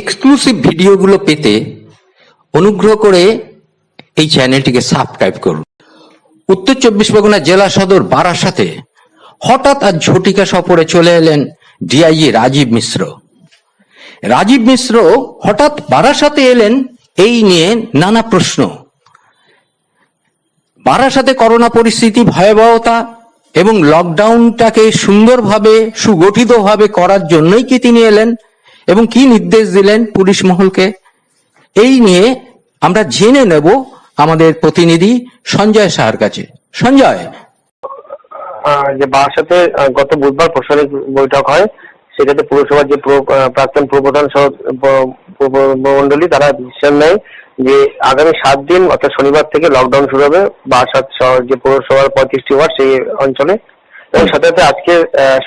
Exclusive ভিডিওগুলো পেতে অনুগ্রহ করে এই চ্যানেলটিকে সাবস্ক্রাইব করুন। উত্তর চব্বিশ পরগনা জেলা সদর বারাসাতে হঠাৎ আর ঝটিকা সফরে চলে এলেন ডিআইজি রাজীব মিশ্র। রাজীব মিশ্র হঠাৎ বারাসাতে এলেন, এই নিয়ে নানা প্রশ্ন। বারাসাতে করোনা পরিস্থিতি, ভয়াবহতা এবং লকডাউনটাকে সুন্দরভাবে, সুগঠিতভাবে করার জন্যই কি তিনি এলেন? এবং কি নির্দেশ দিলেন পুলিশ মহলকে? এই নিয়ে আমরা জেনে নেব আমাদের প্রতিনিধি সঞ্জয় সাহার কাছে। সঞ্জয়। যে বারাসাতে গত বুধবার প্রশাসনিক বৈঠক হয়। সেটাতে পুরসভার যে প্রাক্তন পুরপ্রধান সহ মন্ডলী তারা ডিসিশন নেয় যে আগামী সাত দিন, অর্থাৎ শনিবার থেকে লকডাউন শুরু হবে। বারাসাত শহর যে পৌরসভার পঁয়ত্রিশটি ওয়ার্ড, সেই অঞ্চলে এবং সাথে সাথে আজকে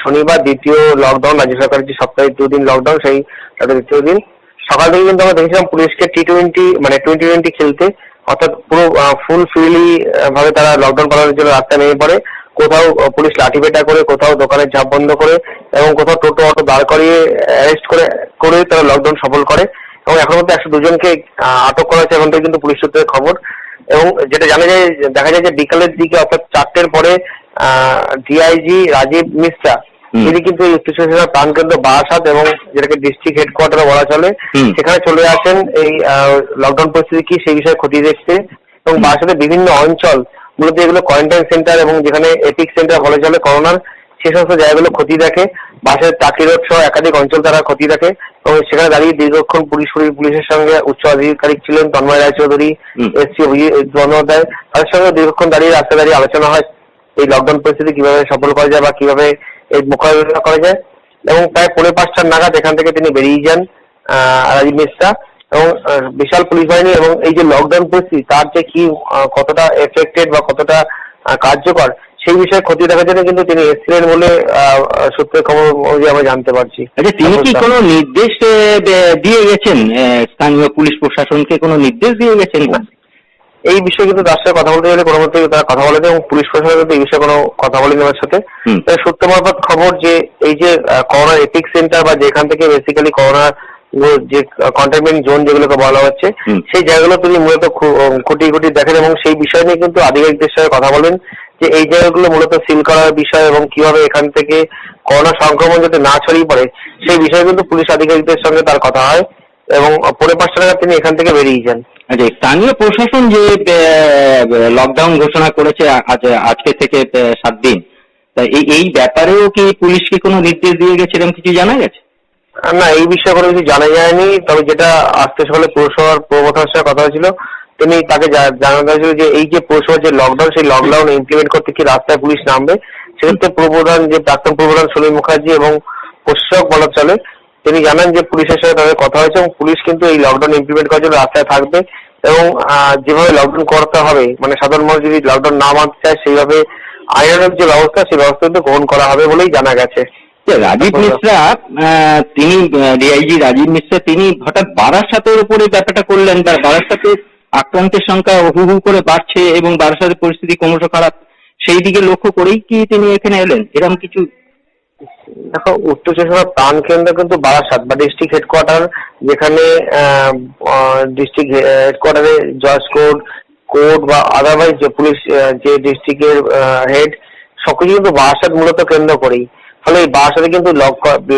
শনিবার দ্বিতীয় লকডাউন রাজ্য সরকারের যে সপ্তাহে দুদিন লকডাউন সেই তাদের দ্বিতীয় দিন। সকাল থেকে কিন্তু আমরা দেখেছিলাম পুলিশকে টি টোয়েন্টি মানে টোয়েন্টি টোয়েন্টি খেলতে। অর্থাৎ পুরো ফুল ফ্রিলি ভাবে তারা লকডাউন পালনের জন্য রাস্তায় নেমে পড়ে। কোথাও পুলিশ লাঠিপেটা করে, কোথাও দোকানের ঝাপ বন্ধ করে এবং কোথাও টোটো, অটো দাঁড় করিয়ে অ্যারেস্ট করে করে তারা লকডাউন সফল করে। এবং এখন মধ্যে একশো দুজনকে আটক করা হয়েছে, এখন থেকে কিন্তু পুলিশ সূত্রে খবর। এবং যেটা জানা যায়, দেখা যায় যে বিকালের দিকে অর্থাৎ চারটের পরে ডিআইজি রাজীব মিশ্রা। তিনি কিন্তু এই উত্তর চব্বিশ প্রাণকেন্দ্র বারাসাত এবং যেটাকে ডিস্ট্রিক্ট হেডকোয়ার্টার বলা চলে সেখানে চলে আসেন এই লকডাউন পরিস্থিতি কি সেই বিষয়ে খতিয়ে দেখতে এবং বারাসাতের বিভিন্ন অঞ্চল মূলত এগুলো কোয়ারেন্টাইন সেন্টার এবং যেখানে এপিক সেন্টার বলা চলে করোনার সে সমস্ত জায়গাগুলো ক্ষতি দেখে বাসের চাকরি রোড সহ একাধিক অঞ্চল তারা ক্ষতি দেখে এবং সেখানে দাঁড়িয়ে দীর্ঘক্ষণ পুলিশ পুলিশের সঙ্গে উচ্চ আধিকারিক ছিলেন তন্ময় রায়চৌধুরী হুম। এসসি বন্দ্যোপাধ্যায় তাদের সঙ্গে দীর্ঘক্ষণ দাঁড়িয়ে রাস্তায় দাঁড়িয়ে আলোচনা হয় এই লকডাউন পরিস্থিতি কীভাবে সফল করা যায় বা কীভাবে এই মোকাবিলা করা যায়। এবং প্রায় পৌনে পাঁচটার নাগাদ এখান থেকে তিনি বেরিয়ে যান রাজীব মিশ্রা এবং বিশাল পুলিশ বাহিনী এবং এই যে লকডাউন পরিস্থিতি তার যে কি কতটা এফেক্টেড বা কতটা কার্যকর সেই বিষয়ে ক্ষতি দেখার জন্য কিন্তু তিনি এসছিলেন বলে সূত্রের খবর অনুযায়ী আমরা জানতে পারছি। আচ্ছা তিনি কি কোনো নির্দেশ দিয়ে গেছেন স্থানীয় পুলিশ প্রশাসনকে কোনো নির্দেশ দিয়ে গেছেন? এই বিষয়ে কিন্তু তার সাথে কথা বলতে গেলে কোনো মতে তারা কথা বলেনি এবং পুলিশ প্রশাসন কিন্তু এই বিষয়ে কোনো কথা বলেনি আমার সাথে। সত্য মারফত খবর যে এই যে করোনা এপিক সেন্টার বা যেখান থেকে বেসিক্যালি করোনা যে কন্টেনমেন্ট জোন যেগুলোকে বলা হচ্ছে সেই জায়গাগুলো তিনি মূলত খু- উম, খুঁটিয়ে খুঁটিয়ে দেখেন এবং সেই বিষয় নিয়ে কিন্তু আধিকারিকদের সাথে কথা বলেন যে এই জায়গাগুলো মূলত সিল করার বিষয় এবং কীভাবে এখান থেকে করোনা সংক্রমণ যাতে না ছড়িয়ে পড়ে সেই বিষয়ে কিন্তু পুলিশ আধিকারিকদের সঙ্গে তার কথা হয়। এবং পরে পাঁচটা নাগাদ তিনি এখান থেকে বেরিয়ে যান। আচ্ছা স্থানীয় প্রশাসন যে লকডাউন ঘোষণা করেছে আজ আজকে থেকে সাত দিন তা এই এই ব্যাপারেও কি পুলিশকে কোনো নির্দেশ দিয়ে গেছে এরকম কিছু জানা গেছে? না এই বিষয়ে কোনো কিছু জানা যায়নি তবে যেটা আজকে সকালে পৌরসভার পৌরপ্রধানের সাথে কথা হয়েছিল তিনি তাকে জানানো হয়েছিল যে এই যে পৌরসভার যে লকডাউন সেই লকডাউন ইমপ্লিমেন্ট করতে কি রাস্তায় পুলিশ নামবে সেক্ষেত্রে পৌরপ্রধান যে প্রাক্তন পৌরপ্রধান সুনীল মুখার্জি এবং প্রশাসক বলা চলে তিনি জানান যে পুলিশের সাথে তাদের কথা হয়েছে এবং পুলিশ কিন্তু এই লকডাউন ইমপ্লিমেন্ট করার জন্য রাস্তায় থাকবে এবং যেভাবে লকডাউন করতে হবে মানে সাধারণ মানুষ যদি লকডাউন না মানতে চায় সেইভাবে আইনের যে ব্যবস্থা সেই ব্যবস্থা কিন্তু গ্রহণ করা হবে বলেই জানা গেছে। রাজীব মিশ্রা আহ, তিনি ডিআইজি রাজীব মিশ্রা তিনি হঠাৎ বারাসাতের উপরে ব্যাপারটা করলেন। বা বারাসাতের আক্রান্তের সংখ্যা হু হু করে বাড়ছে এবং বারাসাতের পরিস্থিতি ক্রমশ খারাপ। সেই দিকে লক্ষ্য করেই কি তিনি এখানে এলেন? এরকম কিছু দেখো উত্তর চব্বিশ প্রাণ কেন্দ্র কিন্তু বারাসাত বা ডিস্ট্রিক্ট হেডকোয়ার্টার যেখানে ডিস্ট্রিক্ট হেডকোয়ার্টারে জজ কোর্ট কোর্ট বা আদারওয়াইজ যে পুলিশ যে ডিস্ট্রিক্টের হেড সবকিছু কিন্তু বারাসাত মূলত কেন্দ্র করেই। ফলে এই বারাসাতে কিন্তু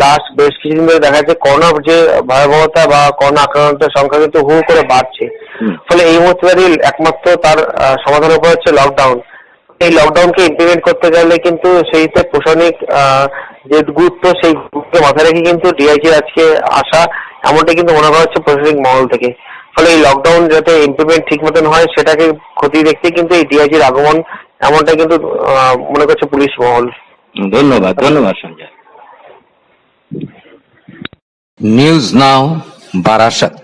লাস্ট বেশ কিছুদিন ধরে দেখা যাচ্ছে করোনার যে ভয়াবহতা বা করোনা আক্রান্তের সংখ্যা কিন্তু হু করে বাড়ছে। ফলে এই মুহূর্তে দাঁড়িয়ে একমাত্র তার আহ, সমাধানের উপর হচ্ছে লকডাউন এই লকডাউনকে ইমপ্লিমেন্ট করতে গেলে কিন্তু সেইতে প্রশাসনিক আহ, যে গুরুত্ব সেই গুরুত্ব মাথায় রেখে কিন্তু ডিআইজি আজকে আসা এমনটা কিন্তু মনে করা হচ্ছে প্রশাসনিক মহল থেকে। ফলে এই লকডাউন যাতে ইমপ্লিমেন্ট ঠিক মতন হয় সেটাকে ক্ষতি দেখতে কিন্তু এই ডিআইজির আগমন এমনটা কিন্তু আহ, মনে করছে পুলিশ মহল। ধন্যবাদ ধন্যবাদ সঞ্জয়। News now Barasat